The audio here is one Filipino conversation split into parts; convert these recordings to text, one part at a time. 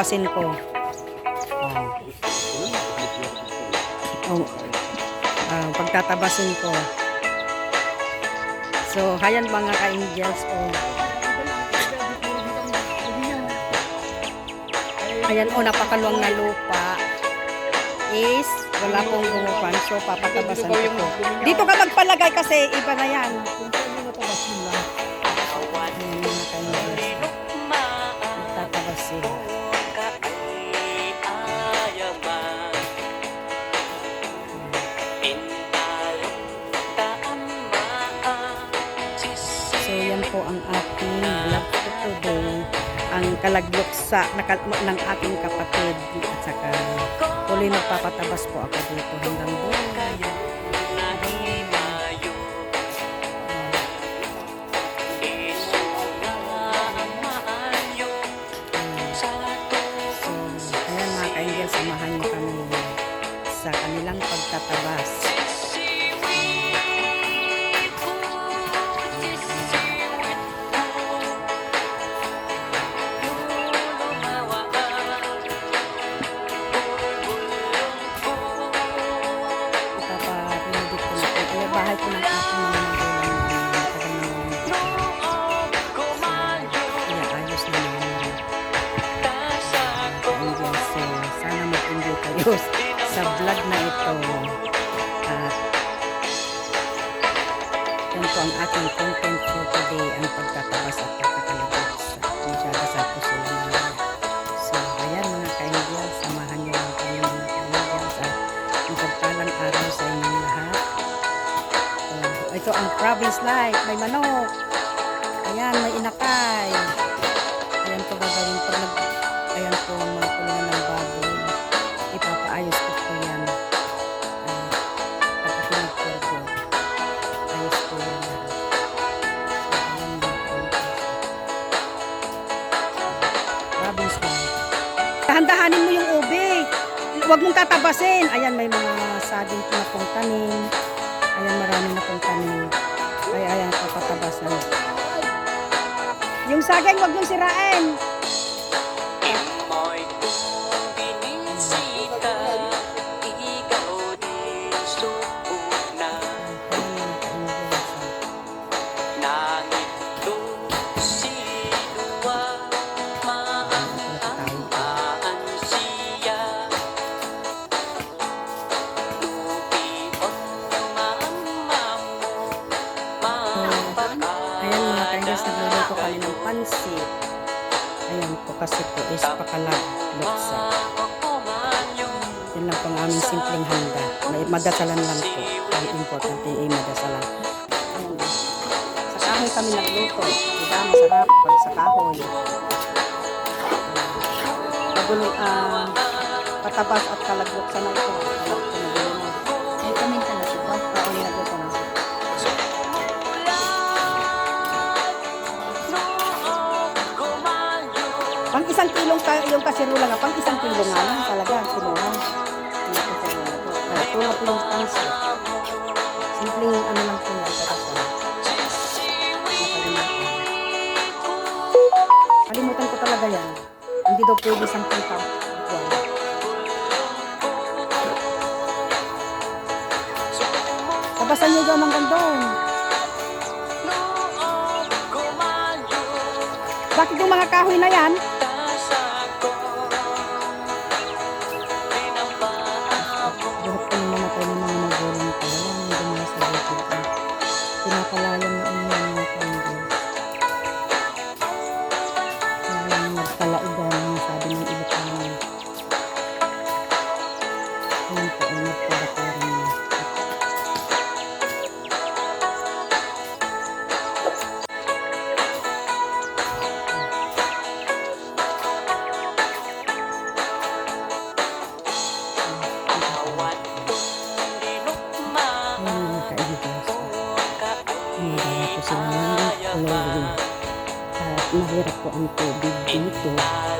pagtatabasin ko. Oh. Ah, pagtatabasin ko. So, hayan mga ka-angels. Oh. Ayan, oh, napakaluwang na lupa is wala pong gumupan. So, papatabasan ko. to. Dito ka magpalagay kasi iba na yan. Ang ating vlog for today. Ang kalaglok sa nakal- ng ating kapatid. At saka, tuloy magpapatabas po ako dito hanggang doon. Province life, may manok. Ayan, may inakay. Ayan po gagawin pag nag... Ayan po ang mga ng baboy. Ipapaayos ko po yan. Uh, pag ako nagpurgo. Ayos po yan ayan po. Life. Dahan-dahanin mo yung ube. Huwag mong tatabasin. Ayan, may mga saging na pong tanim. Ayan, marami na pong tanim. Ay, ayan, papatabasan. Yung saging, huwag mong sirain. Kami ng pansit. Ayan po kasi po is pakalag luksa. Yan lang po ang aming simpleng handa. May madasalan lang po. Ang importante ay madasalan. Ayan. Sa kahoy kami nagluto. Diba? Masarap pag sa kahoy. Pagulo, ah, patabas at kalagluksa na ito. Ka, yung kasirula nga, pang isang kilo nga lang talaga, kinuha. Tulad lang pansa. Simpleng ano lang po yan, sa. Kalimutan ko talaga yan. Hindi daw pwede isang pangkap. Tabasan niyo daw ng gandong. Bakit yung mga kahoy na yan? Pinapalayan na ang mga mahirap po ang tubig dito.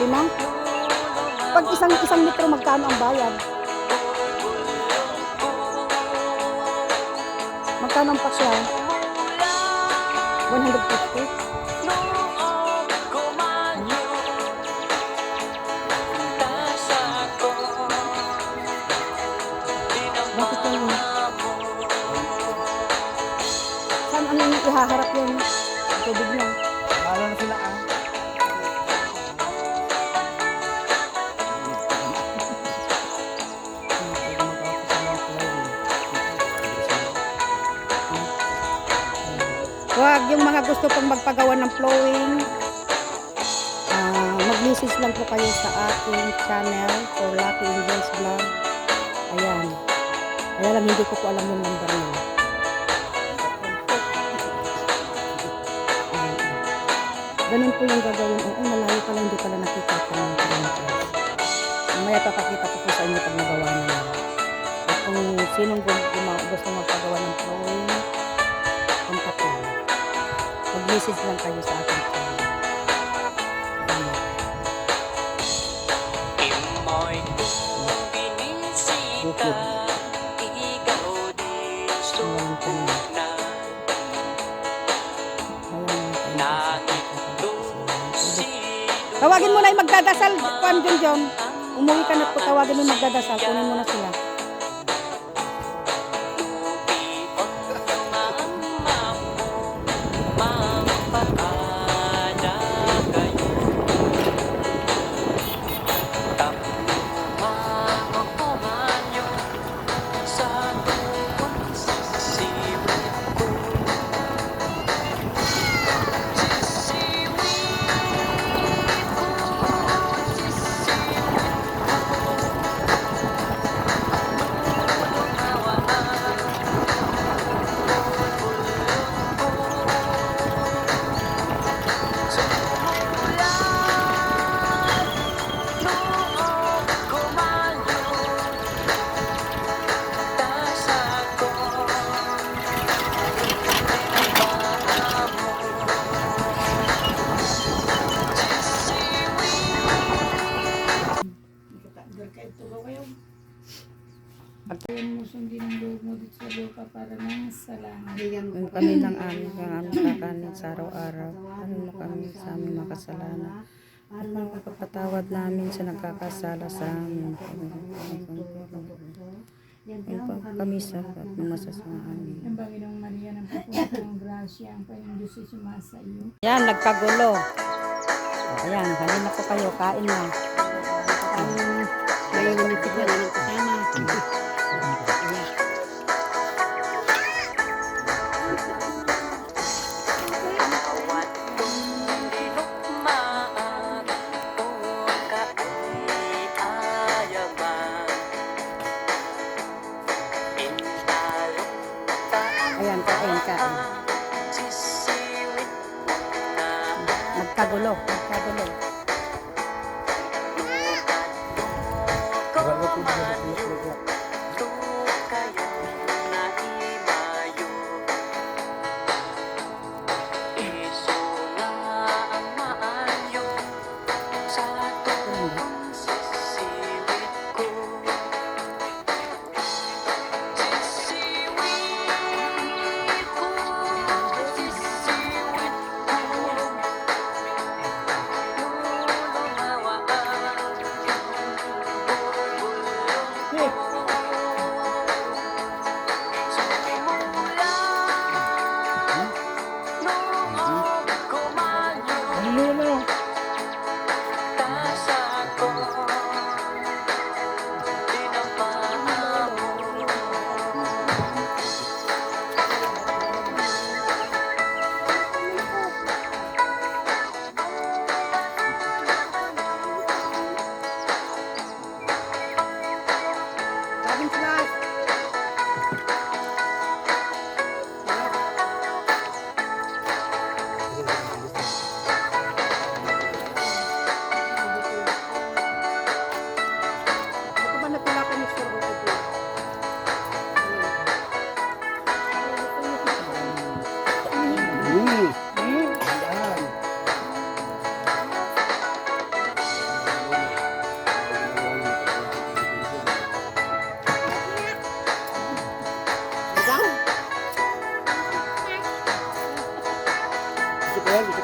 Limang? Pag isang isang metro, magkano ang bayad? Magkano ang pasyal? 150? Bakit yung... Saan ano ihaharap yung tubig niya? Bahala na sila ah. Yung mga gusto pong magpagawa ng flowing. ah, mag-message lang po kayo sa aking channel for Lucky Angels Vlog. Ayan. Kaya lang hindi ko po alam yung number nila. Ganun po yung gagawin. Oo, malayo pala, hindi pala nakita ko ng ganito. Mamaya papakita ko po sa inyo pag nagawa na yan. At kung sinong gusto magpagawa ng flowing, contact lang. Mag-message lang kayo sa ating channel. Ayan. Ayan. Nangit Tawagin mo na yung magdadasal, Juan John. Umuwi ka na po, tawagin mo magdadasal. Kunin mo na sila. Yung kami ng aming kakanin sa araw-araw. Ano mo kami sa aming makasalanan. At pagpapatawad namin sa nagkakasala sa amin. Yung pag kami sa at masasama amin. Ang Panginoong Maria ng Pagpunta Grasya, ang Panginoong Diyos ay sumasa iyo. Yan, nagkagulo. Ayan, halina po kayo, kain na. May umitig na ng kasama. Bawat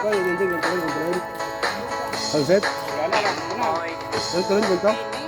yan, ito pa, yung ending, yung tuloy, yung tuloy. Sunset? Mo'y Yung tuloy, yung tuloy.